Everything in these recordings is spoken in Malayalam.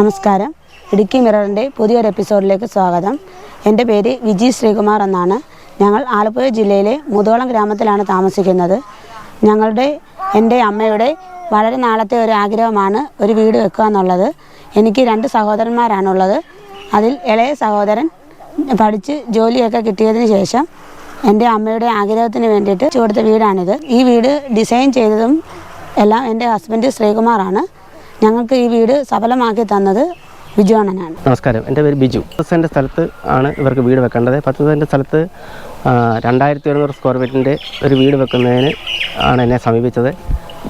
നമസ്കാരം. ഇടുക്കി മിററിന്റെ പുതിയൊരു എപ്പിസോഡിലേക്ക് സ്വാഗതം. എന്റെ പേര് വിജി ശ്രീകുമാർ എന്നാണ്. ഞങ്ങൾ ആലപ്പുഴ ജില്ലയിലെ മുതോളം ഗ്രാമത്തിലാണ് താമസിക്കുന്നത്. ഞങ്ങളുടെ എന്റെ അമ്മയുടെ വളരെ നാളത്തെ ഒരു ആഗ്രഹമാണ് ഒരു വീട് വെക്കുക എന്നുള്ളത്. എനിക്ക് രണ്ട് സഹോദരന്മാരാണുള്ളത്. അതിൽ ഇളയ സഹോദരൻ പഠിച്ച് ജോലിയൊക്കെ കിട്ടിയതിന് ശേഷം എന്റെ അമ്മയുടെ ആഗ്രഹത്തിന് വേണ്ടിയിട്ട് ചുവടുത്ത വീടാണിത്. ഈ വീട് ഡിസൈൻ ചെയ്തതും എല്ലാം എന്റെ ഹസ്ബൻഡ് ശ്രീകുമാറാണ്. ഞങ്ങൾക്ക് ഈ വീട് സഫലമാക്കി തന്നത് ബിജു അണ്ണനാണ്. നമസ്കാരം. എന്റെ പേര് ബിജു. പത്ത് സെന്റ് സ്ഥലത്ത് ആണ് ഇവർക്ക് വീട് വെക്കേണ്ടത്. പത്ത് സെന്റ് സ്ഥലത്ത് രണ്ടായിരത്തി ഒരുന്നൂറ് സ്ക്വയർ ഫീറ്റിന്റെ ഒരു വീട് വെക്കുന്നതിന് ആണ് എന്നെ സമീപിച്ചത്.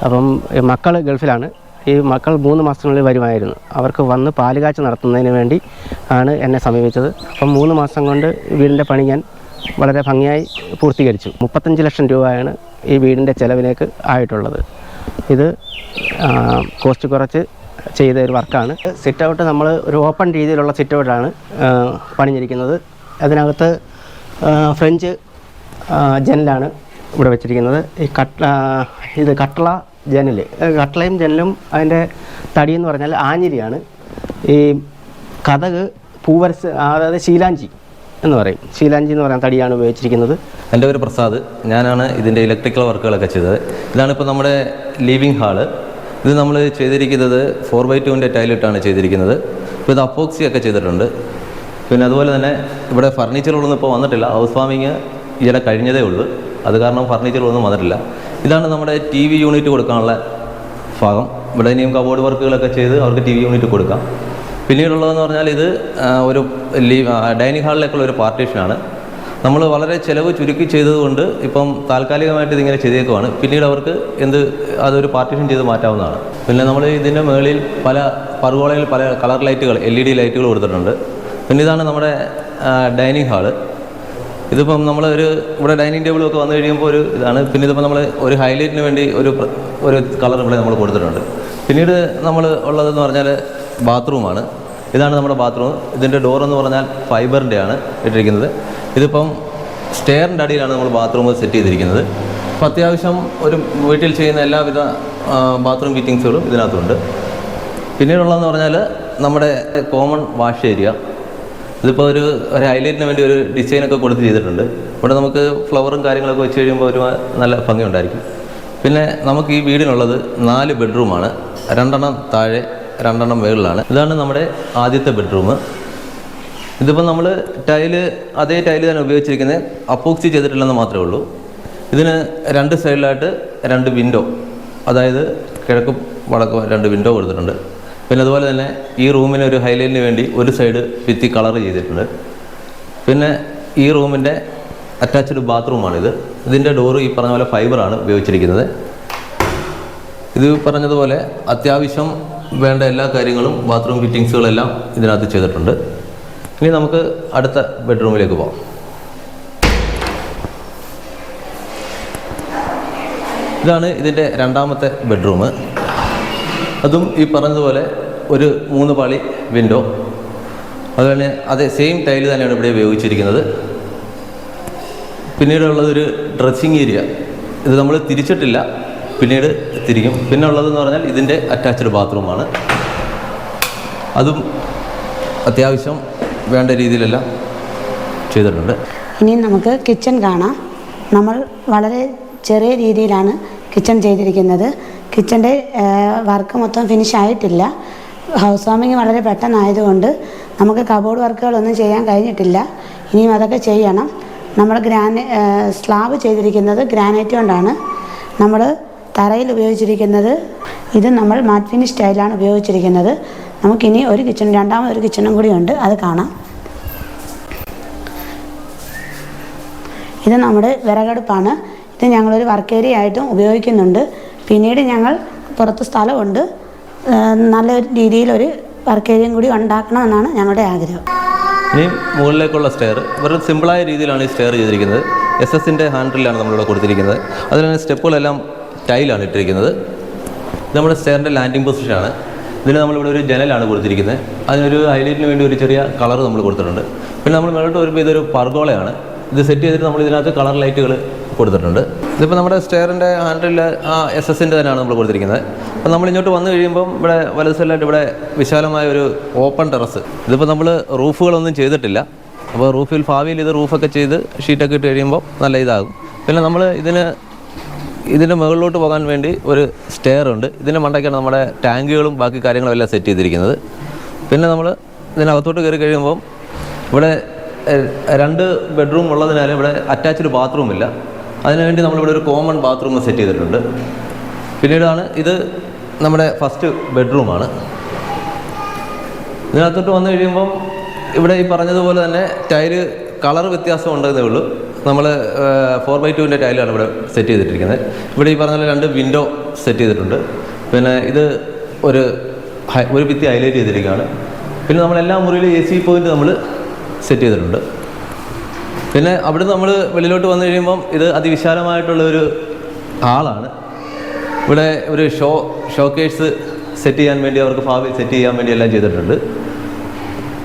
അപ്പം മക്കൾ ഗൾഫിലാണ്. ഈ മക്കൾ മൂന്ന് മാസത്തിനുള്ളിൽ വരുമായിരുന്നു. അവർക്ക് വന്ന് പാലുകാഴ്ച നടത്തുന്നതിന് വേണ്ടി ആണ് എന്നെ സമീപിച്ചത്. അപ്പം മൂന്ന് മാസം കൊണ്ട് വീടിന്റെ പണി ഞാൻ വളരെ ഭംഗിയായി പൂർത്തീകരിച്ചു. മുപ്പത്തഞ്ച് ലക്ഷം രൂപയാണ് ഈ വീടിന്റെ ചിലവിലേക്ക് ആയിട്ടുള്ളത്. ഇത് കോസ്റ്റ് കുറച്ച് ചെയ്ത ഒരു വർക്കാണ്. സിറ്റ് ഔട്ട് നമ്മൾ ഒരു ഓപ്പൺ രീതിയിലുള്ള സിറ്റ് ഔട്ടാണ് പണിഞ്ഞിരിക്കുന്നത്. അതിനകത്ത് ഫ്രഞ്ച് ജനലാണ് ഇവിടെ വെച്ചിരിക്കുന്നത്. ഈ കട്ട ഇത് കട്ടള ജനൽ കട്ടളയും ജനലും അതിന്റെ തടിയെന്ന് പറഞ്ഞാൽ ആഞ്ഞിരിയാണ് ഈ കഥക് പൂവരസ് അതായത് ശീലാഞ്ചി എന്ന് പറയും. ശീലാഞ്ചി എന്ന് പറയുന്ന തടിയാണ് ഉപയോഗിച്ചിരിക്കുന്നത്. എന്റെ പേര് പ്രസാദ്. ഞാനാണ് ഇതിന്റെ ഇലക്ട്രിക്കൽ വർക്കുകളൊക്കെ ചെയ്തത്. ഇതാണ് ഇപ്പോൾ നമ്മുടെ ലിവിങ് ഹാൾ. ഇത് നമ്മൾ ചെയ്തിരിക്കുന്നത് ഫോർ ബൈ ടുവിന്റെ ടൈലിട്ടാണ് ചെയ്തിരിക്കുന്നത്. ഇപ്പോൾ ഇത് അപ്പോക്സി ഒക്കെ ചെയ്തിട്ടുണ്ട്. പിന്നെ അതുപോലെ തന്നെ ഇവിടെ ഫർണിച്ചറുകളൊന്നും ഇപ്പോൾ വന്നിട്ടില്ല. ഹൗസ് വാമിങ് ഇവിടെ കഴിഞ്ഞതേ ഉള്ളൂ. അത് കാരണം ഫർണിച്ചറുകളൊന്നും വന്നിട്ടില്ല. ഇതാണ് നമ്മുടെ ടി വി യൂണിറ്റ് കൊടുക്കാനുള്ള ഭാഗം. ഇവിടെ ഇനിയും കബോർഡ് വർക്കുകളൊക്കെ ചെയ്ത് അവർക്ക് ടി വി യൂണിറ്റ് കൊടുക്കാം. പിന്നീടുള്ളതെന്ന് പറഞ്ഞാൽ ഇത് ഒരു ലീവ് ഡൈനിങ് ഹാളിലേക്കുള്ള ഒരു പാർട്ടീഷനാണ്. നമ്മൾ വളരെ ചിലവ് ചുരുക്കി ചെയ്തതുകൊണ്ട് ഇപ്പം താൽക്കാലികമായിട്ട് ഇതിങ്ങനെ ചെയ്തേക്കുവാണ്. പിന്നീട് അവർക്ക് എന്ത് അതൊരു പാർട്ടീഷൻ ചെയ്ത് മാറ്റാവുന്നതാണ്. പിന്നെ നമ്മൾ ഇതിന്റെ മുകളിൽ പല പറുകോളയിൽ പല കളർ ലൈറ്റുകൾ എൽ ഇ ഡി ലൈറ്റുകൾ കൊടുത്തിട്ടുണ്ട്. പിന്നെ ഇതാണ് നമ്മുടെ ഡൈനിങ് ഹാൾ. ഇതിപ്പം നമ്മൾ ഒരു ഇവിടെ ഡൈനിങ് ടേബിളും ഒക്കെ വന്നു കഴിയുമ്പോൾ ഒരു ഇതാണ്. പിന്നെ ഇതിപ്പോൾ നമ്മൾ ഒരു ഹൈലൈറ്റിന് വേണ്ടി ഒരു ഒരു കളർ ഇവിടെ നമ്മൾ കൊടുത്തിട്ടുണ്ട്. പിന്നീട് നമ്മൾ ഉള്ളതെന്ന് പറഞ്ഞാൽ ബാത്റൂമാണ്. ഇതാണ് നമ്മുടെ ബാത്റൂം ഇതിന്റെ ഡോർ എന്ന് പറഞ്ഞാൽ ഫൈബറിന്റെ ആണ് ഇട്ടിരിക്കുന്നത്. ഇതിപ്പം സ്റ്റെയറിന്റെ അടിയിലാണ് നമ്മൾ ബാത്റൂം സെറ്റ് ചെയ്തിരിക്കുന്നത്. അപ്പം അത്യാവശ്യം ഒരു വീട്ടിൽ ചെയ്യുന്ന എല്ലാവിധ ബാത്റൂം ഫിറ്റിങ്സുകളും ഇതിനകത്തുണ്ട്. പിന്നീടുള്ളതെന്ന് പറഞ്ഞാൽ നമ്മുടെ കോമൺ വാഷ് ഏരിയ ഇതിപ്പോൾ ഒരു ഒരു ഹൈലൈറ്റിന് വേണ്ടി ഒരു ഡിസൈനൊക്കെ കൊടുത്ത് ചെയ്തിട്ടുണ്ട്. ഇവിടെ നമുക്ക് ഫ്ലവറും കാര്യങ്ങളൊക്കെ വെച്ച് കഴിയുമ്പോൾ ഒരു നല്ല ഭംഗിയുണ്ടായിരിക്കും. പിന്നെ നമുക്ക് ഈ വീടിനുള്ളത് നാല് ബെഡ്റൂമാണ് രണ്ടെണ്ണം താഴെ രണ്ടെണ്ണം മുകളിലാണ്. ഇതാണ് നമ്മുടെ ആദ്യത്തെ ബെഡ്റൂം ഇതിപ്പോൾ നമ്മൾ ടൈൽ അതേ ടൈൽ തന്നെ ഉപയോഗിച്ചിരിക്കുന്നത് അപ്പോക്സി ചെയ്തിട്ടില്ലെന്ന് മാത്രമേ ഉള്ളൂ. ഇതിന് രണ്ട് സൈഡിലായിട്ട് രണ്ട് വിൻഡോ അതായത് കിഴക്കും വടക്കും രണ്ട് വിൻഡോ കൊടുത്തിട്ടുണ്ട്. പിന്നെ അതുപോലെ തന്നെ ഈ റൂമിന് ഒരു ഹൈലൈറ്റിന് വേണ്ടി ഒരു സൈഡ് ഭിത്തി കളർ ചെയ്തിട്ടുണ്ട്. പിന്നെ ഈ റൂമിന്റെ അറ്റാച്ച്ഡ് ബാത്റൂമാണിത് ഇതിന്റെ ഡോറ് ഈ പറഞ്ഞ പോലെ ഫൈബറാണ് ഉപയോഗിച്ചിരിക്കുന്നത്. ഇത് പറഞ്ഞതുപോലെ അത്യാവശ്യം വേണ്ട എല്ലാ കാര്യങ്ങളും ബാത്റൂം ഫിറ്റിങ്സുകളെല്ലാം ഇതിനകത്ത് ചെയ്തിട്ടുണ്ട്. ഇനി നമുക്ക് അടുത്ത ബെഡ്റൂമിലേക്ക് പോകാം ഇതാണ് ഇതിന്റെ രണ്ടാമത്തെ ബെഡ്റൂം അതും ഈ പറഞ്ഞതുപോലെ ഒരു മൂന്ന് പാളി വിൻഡോ അതുപോലെ അതേ സെയിം ടൈൽ തന്നെയാണ് ഇവിടെ ഉപയോഗിച്ചിരിക്കുന്നത്. പിന്നീടുള്ളതൊരു ഡ്രസ്സിങ് ഏരിയ ഇത് നമ്മൾ തിരിച്ചിട്ടില്ല. പിന്നീട് തിരിക്കും പിന്നെ ഉള്ളതെന്ന് പറഞ്ഞാൽ ഇതിന്റെ അറ്റാച്ച്ഡ് ബാത്റൂമാണ് അതും അത്യാവശ്യം വേണ്ട രീതിയിലെല്ലാം ചെയ്തിട്ടുണ്ട്. ഇനി നമുക്ക് കിച്ചൺ കാണാം. നമ്മൾ വളരെ ചെറിയ രീതിയിലാണ് കിച്ചൺ ചെയ്തിരിക്കുന്നത്. കിച്ചന്റെ വർക്ക് മൊത്തം ഫിനിഷ് ആയിട്ടില്ല. ഹൗസ് വാമിങ് വളരെ പെട്ടെന്നായതുകൊണ്ട് നമുക്ക് കബോർഡ് വർക്കുകളൊന്നും ചെയ്യാൻ കഴിഞ്ഞിട്ടില്ല. ഇനിയും അതൊക്കെ ചെയ്യണം. നമ്മൾ ഗ്രാന സ്ലാബ് ചെയ്തിരിക്കുന്നത് ഗ്രാനൈറ്റ് കൊണ്ടാണ്. നമ്മൾ തറയിൽ ഉപയോഗിച്ചിരിക്കുന്നത്. ഇത് നമ്മൾ മാറ്റ് ഫിനിഷ് സ്റ്റൈലാണ് ഉപയോഗിച്ചിരിക്കുന്നത്. നമുക്കിനി ഒരു കിച്ചൺ രണ്ടാമത് ഒരു കിച്ചണും കൂടി ഉണ്ട് അത് കാണാം. ഇത് നമ്മുടെ വിറകടുപ്പാണ്. ഇത് ഞങ്ങളൊരു വർക്ക് ഏരിയ ആയിട്ടും ഉപയോഗിക്കുന്നുണ്ട്. പിന്നീട് ഞങ്ങൾ പുറത്ത് സ്ഥലമുണ്ട്. നല്ല രീതിയിലൊരു വർക്ക് ഏരിയയും കൂടി ഉണ്ടാക്കണമെന്നാണ് ഞങ്ങളുടെ ആഗ്രഹം. ഇനി മുകളിലേക്കുള്ള സ്റ്റെയർ വളരെ സിമ്പിളായ രീതിയിലാണ് ഈ സ്റ്റെയർ ചെയ്തിരിക്കുന്നത്. എസ് എസിന്റെ ഹാൻഡിലാണ് നമ്മളിവിടെ കൊടുത്തിരിക്കുന്നത്. അതിൽ സ്റ്റെപ്പുകളെല്ലാം ടൈലാണ് ഇട്ടിരിക്കുന്നത്. നമ്മുടെ സ്റ്റെയറിന്റെ ലാൻഡിംഗ് പൊസിഷനാണ്. ഇതിന് നമ്മളിവിടെ ഒരു ജനലാണ് കൊടുത്തിരിക്കുന്നത്. അതിനൊരു ഹൈലൈറ്റിന് വേണ്ടി ഒരു ചെറിയ കളർ നമ്മൾ കൊടുത്തിട്ടുണ്ട്. പിന്നെ നമ്മൾ മേലോട്ട് വരുമ്പോൾ ഇതൊരു പർഗോളയാണ്. ഇത് സെറ്റ് ചെയ്തിട്ട് നമ്മൾ ഇതിനകത്ത് കളർ ലൈറ്റുകൾ കൊടുത്തിട്ടുണ്ട്. ഇതിപ്പോൾ നമ്മുടെ സ്റ്റെയറിന്റെ ഹാൻഡിൽ ആ എസ് എസിന്റെ തന്നെയാണ് നമ്മൾ കൊടുത്തിരിക്കുന്നത്. അപ്പോൾ നമ്മൾ ഇങ്ങോട്ട് വന്നു കഴിയുമ്പം ഇവിടെ വലത് ഇവിടെ വിശാലമായ ഒരു ഓപ്പൺ ടെറസ്. ഇതിപ്പോൾ നമ്മൾ റൂഫുകളൊന്നും ചെയ്തിട്ടില്ല. അപ്പോൾ റൂഫിൽ ഭാവിയിൽ ഇത് റൂഫൊക്കെ ചെയ്ത് ഷീറ്റൊക്കെ ഇട്ട് കഴിയുമ്പോൾ നല്ല ഇതാകും. പിന്നെ നമ്മൾ ഇതിന് ഇതിന്റെ മുകളിലോട്ട് പോകാൻ വേണ്ടി ഒരു സ്റ്റെയർ ഉണ്ട്. ഇതിന്റെ മണ്ടയ്ക്കാണ് നമ്മുടെ ടാങ്കുകളും ബാക്കി കാര്യങ്ങളും എല്ലാം സെറ്റ് ചെയ്തിരിക്കുന്നത്. പിന്നെ നമ്മൾ ഇതിനകത്തോട്ട് കയറി കഴിയുമ്പം ഇവിടെ രണ്ട് ബെഡ്റൂം ഉള്ളതിനാൽ ഇവിടെ അറ്റാച്ച്ഡ് ബാത്റൂം ഇല്ല. അതിനുവേണ്ടി നമ്മളിവിടെ ഒരു കോമൺ ബാത്റൂം സെറ്റ് ചെയ്തിട്ടുണ്ട്. പിന്നീടാണ് ഇത് നമ്മുടെ ഫസ്റ്റ് ബെഡ്റൂമാണ് ഇതിനകത്തോട്ട് വന്നു കഴിയുമ്പം ഇവിടെ ഈ പറഞ്ഞതുപോലെ തന്നെ ടൈൽ കളർ വ്യത്യാസം ഉണ്ടെന്നേ ഉള്ളൂ. നമ്മൾ ഫോർ ബൈ ടുവിന്റെ ടൈലാണ് ഇവിടെ സെറ്റ് ചെയ്തിട്ടിരിക്കുന്നത്. ഇവിടെ ഈ പറഞ്ഞ രണ്ട് വിൻഡോ സെറ്റ് ചെയ്തിട്ടുണ്ട്. പിന്നെ ഇത് ഒരു ഒരു ഭിത്തി ഹൈലൈറ്റ് ചെയ്തിരിക്കുകയാണ്. പിന്നെ നമ്മൾ എല്ലാ മുറിയിലും എ സി പോയിന്റ് നമ്മൾ സെറ്റ് ചെയ്തിട്ടുണ്ട്. പിന്നെ അവിടെ നമ്മൾ വെളിയിലോട്ട് വന്നു കഴിയുമ്പം ഇത് അതിവിശാലമായിട്ടുള്ള ഒരു ഹാളാണ്. ഇവിടെ ഒരു ഷോ ഷോക്കേഴ്സ് സെറ്റ് ചെയ്യാൻ വേണ്ടി അവർക്ക് ഭാവി സെറ്റ് ചെയ്യാൻ വേണ്ടി എല്ലാം ചെയ്തിട്ടുണ്ട്.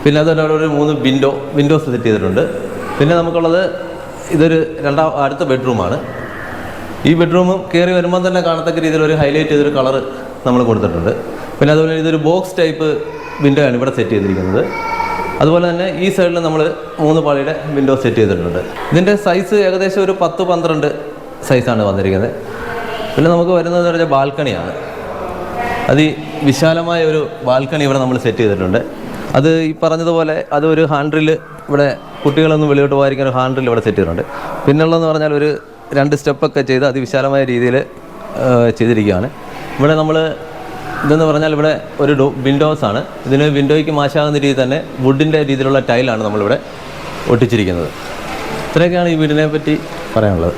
പിന്നെ അതുകൊണ്ട് അവിടെ ഒരു മൂന്ന് വിൻഡോ വിൻഡോസ് സെറ്റ് ചെയ്തിട്ടുണ്ട്. പിന്നെ നമുക്കുള്ളത് ഇതൊരു രണ്ടാം അടുത്ത ബെഡ്റൂമാണ്. ഈ ബെഡ്റൂമും കയറി വരുമ്പോൾ തന്നെ കാണത്തക്ക രീതിയിൽ ഒരു ഹൈലൈറ്റ് ചെയ്തൊരു കളർ നമ്മൾ കൊടുത്തിട്ടുണ്ട്. പിന്നെ അതുപോലെ ഇതൊരു ബോക്സ് ടൈപ്പ് വിൻഡോ ആണ് ഇവിടെ സെറ്റ് ചെയ്തിരിക്കുന്നത്. അതുപോലെ തന്നെ ഈ സൈഡിൽ നമ്മൾ മൂന്ന് പാളിയുടെ വിൻഡോ സെറ്റ് ചെയ്തിട്ടുണ്ട്. ഇതിന്റെ സൈസ് ഏകദേശം ഒരു പത്ത് പന്ത്രണ്ട് സൈസാണ് വന്നിരിക്കുന്നത്. പിന്നെ നമുക്ക് വരുന്നത് പറഞ്ഞാൽ ബാൽക്കണിയാണ്. അത് ഈ വിശാലമായ ഒരു ബാൽക്കണി ഇവിടെ നമ്മൾ സെറ്റ് ചെയ്തിട്ടുണ്ട്. അത് ഈ പറഞ്ഞതുപോലെ അത് ഒരു ഹാൻഡ്രിൽ ഇവിടെ കുട്ടികളൊന്നും വെളിയോട്ട് പോകാതിരിക്കാൻ ഒരു ഹാൻഡിൽ ഇവിടെ സെറ്റ് ചെയ്തിട്ടുണ്ട്. പിന്നുള്ളതെന്ന് പറഞ്ഞാൽ ഒരു രണ്ട് സ്റ്റെപ്പൊക്കെ ചെയ്ത് അതിവിശാലമായ രീതിയിൽ ചെയ്തിരിക്കുകയാണ്. ഇവിടെ നമ്മൾ ഇതെന്ന് പറഞ്ഞാൽ ഇവിടെ ഒരു വിൻഡോസ് ആണ്. ഇതിന് വിൻഡോയ്ക്ക് മാശാകുന്ന രീതി തന്നെ വുഡിന്റെ രീതിയിലുള്ള ടൈലാണ് നമ്മളിവിടെ ഒട്ടിച്ചിരിക്കുന്നത്. ഇത്രയൊക്കെയാണ് ഈ വീടിനെ പറ്റി പറയാനുള്ളത്.